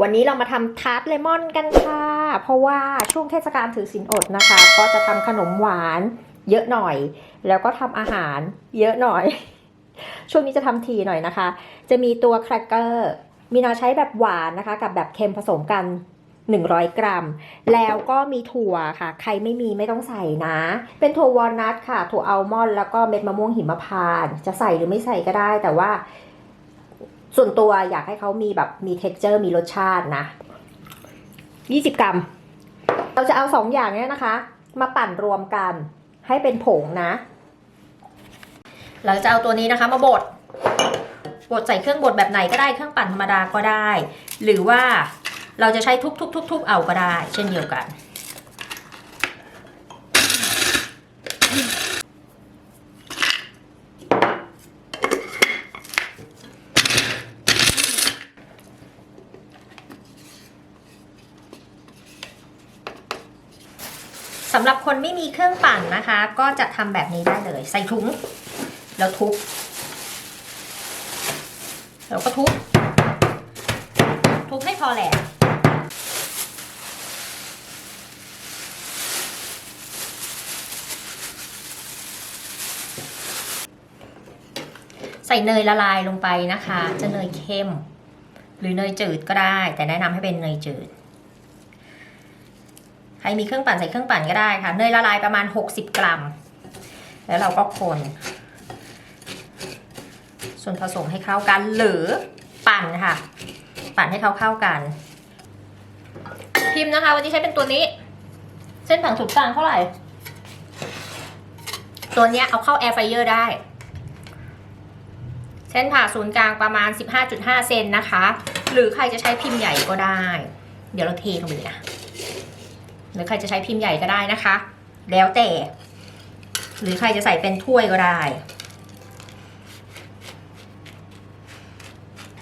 วันนี้เรามาทำทาร์ตเลมอนกันค่ะ เพราะว่าช่วงเทศกาลถือศีลอดนะคะ ก็จะทำขนมหวานเยอะหน่อย แล้วก็ทำอาหารเยอะหน่อย ช่วงนี้จะทำทีหน่อยนะคะ จะมีตัวแครกเกอร์มีนาใช้แบบหวานนะคะ กับแบบเค็มผสมกัน 100 กรัม แล้วก็มีถั่วค่ะ ใครไม่มีไม่ต้องใส่นะ เป็นถั่ววอลนัทค่ะ ถั่วอัลมอนด์แล้วก็เม็ดมะม่วงหิมพานต์จะใส่หรือไม่ใส่ก็ได้แต่ว่า ส่วนตัวอยากให้เขามีแบบมี t e x t อร์มีรสชาตินะ 20 กรัม เราจะเอาสองอย่างเนี้ยนะคะ มาปั่นรวมกันให้เป็นผงนะ เราจะเอาตัวนี้นะคะมาบด บดใส่เครื่องบดแบบไหนก็ได้เครื่องปั่นธรรมดาก็ได้ หรือว่าเราจะใช้ทุบๆๆๆเอาก็ได้ เช่นเดียวกัน สำหรับคนไม่มีเครื่องปั่นนะคะ ก็จะทำแบบนี้ได้เลย ใส่ถุงแล้วทุบแล้วก็ทุบทุบให้พอแหลกใส่เนยละลายลงไปนะคะ จะเนยเข้ม หรือเนยจืดก็ได้ แต่แนะนำให้เป็นเนยจืด ใครมีเครื่องปั่นใส่เครื่องปั่นก็ได้ค่ะเนยละลายประมาณ 60 กรัม แล้วเราก็คน ส่วนผสมให้เข้ากันหรือปั่นค่ะ ปั่นให้เขาเข้ากัน พิมพ์นะคะ วันนี้ใช้เป็นตัวนี้ เส้นผ่านศูนย์กลางเท่าไหร่ ตัวเนี้ยเอาเข้าแอร์ไฟเออร์ได้ เส้นผ่าศูนย์กลางประมาณ 15.5 เซนนะคะ หรือใครจะใช้พิมพ์ใหญ่ก็ได้ เดี๋ยวเราเทลงไปเลยนะ หรือใครจะใช้พิมพ์ใหญ่ก็ได้นะคะ แล้วแต่ หรือใครจะใส่เป็นถ้วยก็ได้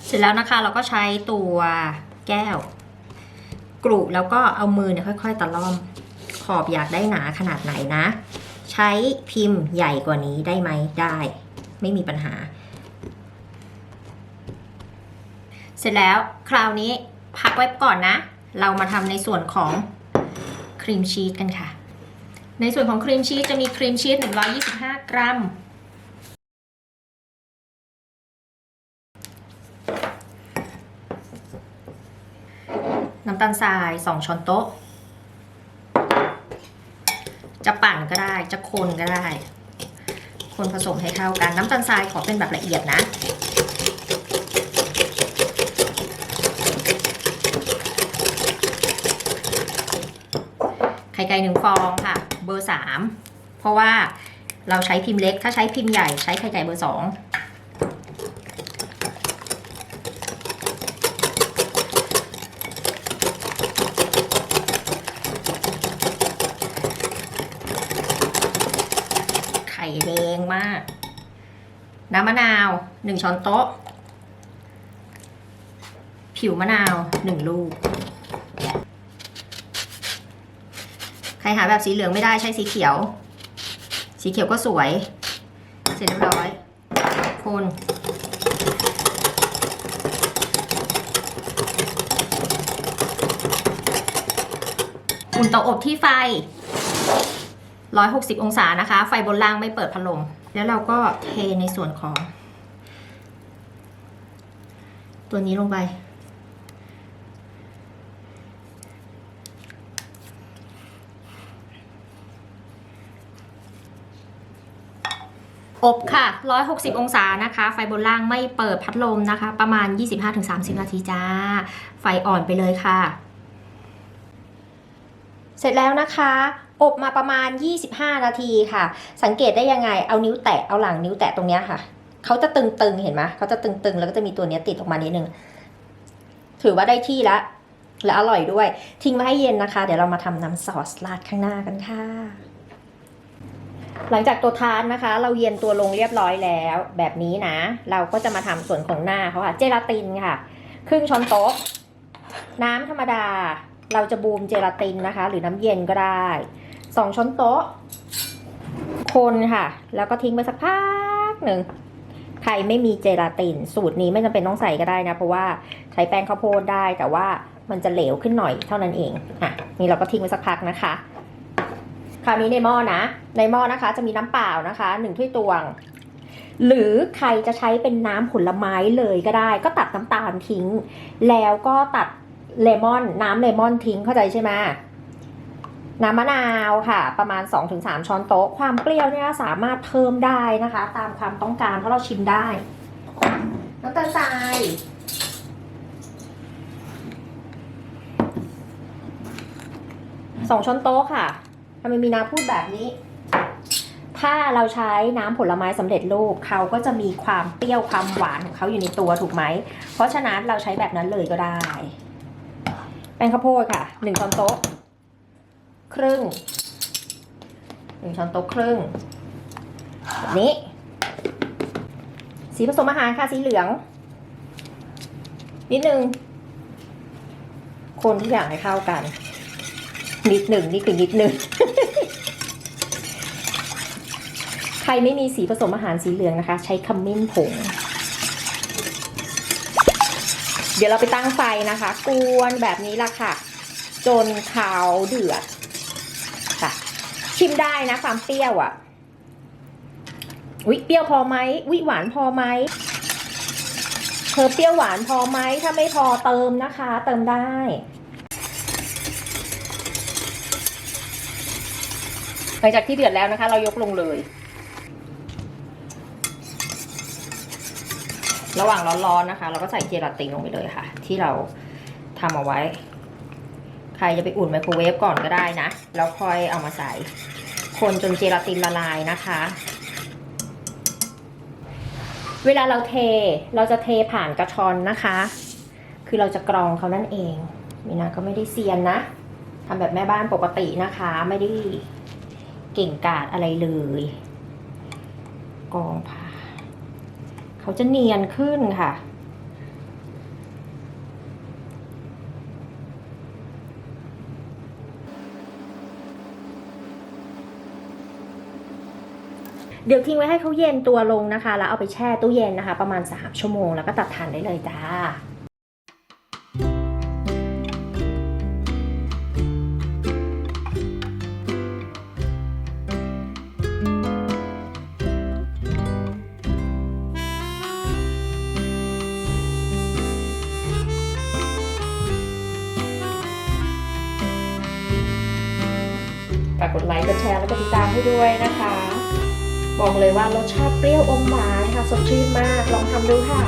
เสร็จแล้วนะคะเราก็ใช้ตัวแก้ว กรุแล้วก็เอามือเนี่ยค่อย ๆตะล่อมขอบอยากได้หนาขนาดไหนนะ ใช้พิมพ์ใหญ่กว่านี้ได้ไหมได้ ไม่มีปัญหา เสร็จแล้วคราวนี้พักไว้ก่อนนะ เรามาทำในส่วนของ ครีมชีสกันค่ะ ในส่วนของครีมชีสจะมีครีมชีส 125 กรัม น้ำตาลทราย 2 ช้อนโต๊ะ จะปั่นก็ได้ จะคนก็ได้ คนผสมให้เข้ากัน น้ำตาลทรายขอเป็นแบบละเอียดนะ ข่ไก่หนึ่งฟองค่ะ เบอร์สามเพราะว่าเราใช้พิมพ์เล็ก ถ้าใช้พิมพ์ใหญ่ใช้ไข่ไก่เบอร์สองไข่แดงมาก น้ำมะนาวหนึ่งช้อนโต๊ะ ผิวมะนาวหนึ่งลูก ใครหาแบบสีเหลืองไม่ได้ใช้สีเขียว สีเขียวก็สวย เสร็จเรียบร้อย คนอุ่นเตาอบที่ไฟ 160 องศานะคะ ไฟบนล่างไม่เปิดพัดลม แล้วเราก็เทในส่วนของ ตัวนี้ลงไป อบค่ะ 160 องศานะคะ ไฟบนล่างไม่เปิดพัดลมนะคะ ประมาณ 25-30 นาทีจ้า ไฟอ่อนไปเลยค่ะ เสร็จแล้วนะคะอบมาประมาณ 25 นาทีค่ะ สังเกตได้ยังไง เอานิ้วแตะ เอาหลังนิ้วแตะตรงเนี้ยค่ะ เขาจะตึงๆ เห็นไหมเขาจะตึงๆ แล้วก็จะมีตัวเนี้ยติดออกมานิดนึง ถือว่าได้ที่แล้ว และอร่อยด้วย ทิ้งมาให้เย็นนะคะ เดี๋ยวเรามาทำน้ำซอสราดข้างหน้ากันค่ะ หลังจากตัวทานนะคะ เราเย็นตัวลงเรียบร้อยแล้ว แบบนี้นะ เราก็จะมาทำส่วนของหน้าเขาค่ะ เจลาตินค่ะ ครึ่งช้อนโต๊ะ น้ำธรรมดา เราจะบูมเจลาตินนะคะ หรือน้ำเย็นก็ได้สองช้อนโต๊ะ คนค่ะ แล้วก็ทิ้งไปสักพักหนึ่งใครไม่มีเจลาติน สูตรนี้ไม่จำเป็นต้องใส่ก็ได้นะ เพราะว่าใช้แป้งข้าวโพดได้แต่ว่ามันจะเหลวขึ้นหน่อยเท่านั้นเองอะนี่เราก็ทิ้งไว้สักพักนะคะ คราวนี้ในหม้อนะ ในหม้อนะคะจะมีน้ำเปล่านะคะหนึ่งถ้วยตวง หรือใครจะใช้เป็นน้ำผลไม้เลยก็ได้ ก็ตัดน้ำตาลทิ้ง แล้วก็ตัดเลมอนน้ำเลมอนทิ้งเข้าใจใช่ไหมน้ำมะนาวค่ะ ประมาณ 2-3 ช้อนโต๊ะ ความเปรี้ยวเนี่ยสามารถเพิ่มได้นะคะ ตามความต้องการเพราะเราชิมได้น้ำตาลทรายสองช้อนโต๊ะค่ะ ทำไมมีน้ำพูดแบบนี้ ถ้าเราใช้น้ำผลไม้สำเร็จรูปเขาก็จะมีความเปรี้ยวความหวานของเขาอยู่ในตัวถูกไหม เพราะฉะนั้นเราใช้แบบนั้นเลยก็ได้ แป้งข้าวโพดค่ะหนึ่งช้อนโต๊ะ ครึ่งหนึ่งช้อนโต๊ะครึ่งแบบนี้ สีผสมอาหารค่ะสีเหลือง นิดนึง คนทุกอย่างให้เข้ากัน นิดหนึ่งนี่คือนิดหนึ่ง ใค รไม่มีสีผสมอาหารสีเหลืองนะคะ ใช้ขมิ้นผง เดี๋ยวเราไปตั้งไฟนะคะ กวนแบบนี้ละค่ะ จนเขาเดือดค่ะ ชิมได้นะความเปรี้ยวอะ่ะวิเปรี้ยวพอไหมวิหวานพอไหมเธอเปรี้ยวหวานพอไหมถ้าไม่พอเติมนะคะ เติมได้ หลังจากที่เดือดแล้วนะคะ เรายกลงเลย ระหว่างร้อนๆนะคะ เราก็ใส่เจลาตินลงไปเลยค่ะ ที่เราทำเอาไว้ ใครจะไปอุ่นไมโครเวฟก่อนก็ได้นะ แล้วค่อยเอามาใส่ คนจนเจลาตินละลายนะคะ เวลาเราเทเราจะเทผ่านกระชอนนะคะ คือเราจะกรองเขานั่นเองมีนาก็ไม่ได้เซียนนะทำแบบแม่บ้านปกตินะคะ ไม่ได้เก่งกาจอะไรเลยกรองผ่าน เขาจะเนียนขึ้นค่ะ เดี๋ยวทิ้งไว้ให้เขาเย็นตัวลงนะคะ แล้วเอาไปแช่ตู้เย็นนะคะ ประมาณ 3 ชั่วโมง แล้วก็ตัดทานได้เลยจ้า ฝากกดไลค์ กดแชร์ แล้วก็ติดตามให้ด้วยนะคะ บอกเลยว่ารสชาติเปรี้ยวอมหวานค่ะสดชื่นมาก ลองทำดูค่ะ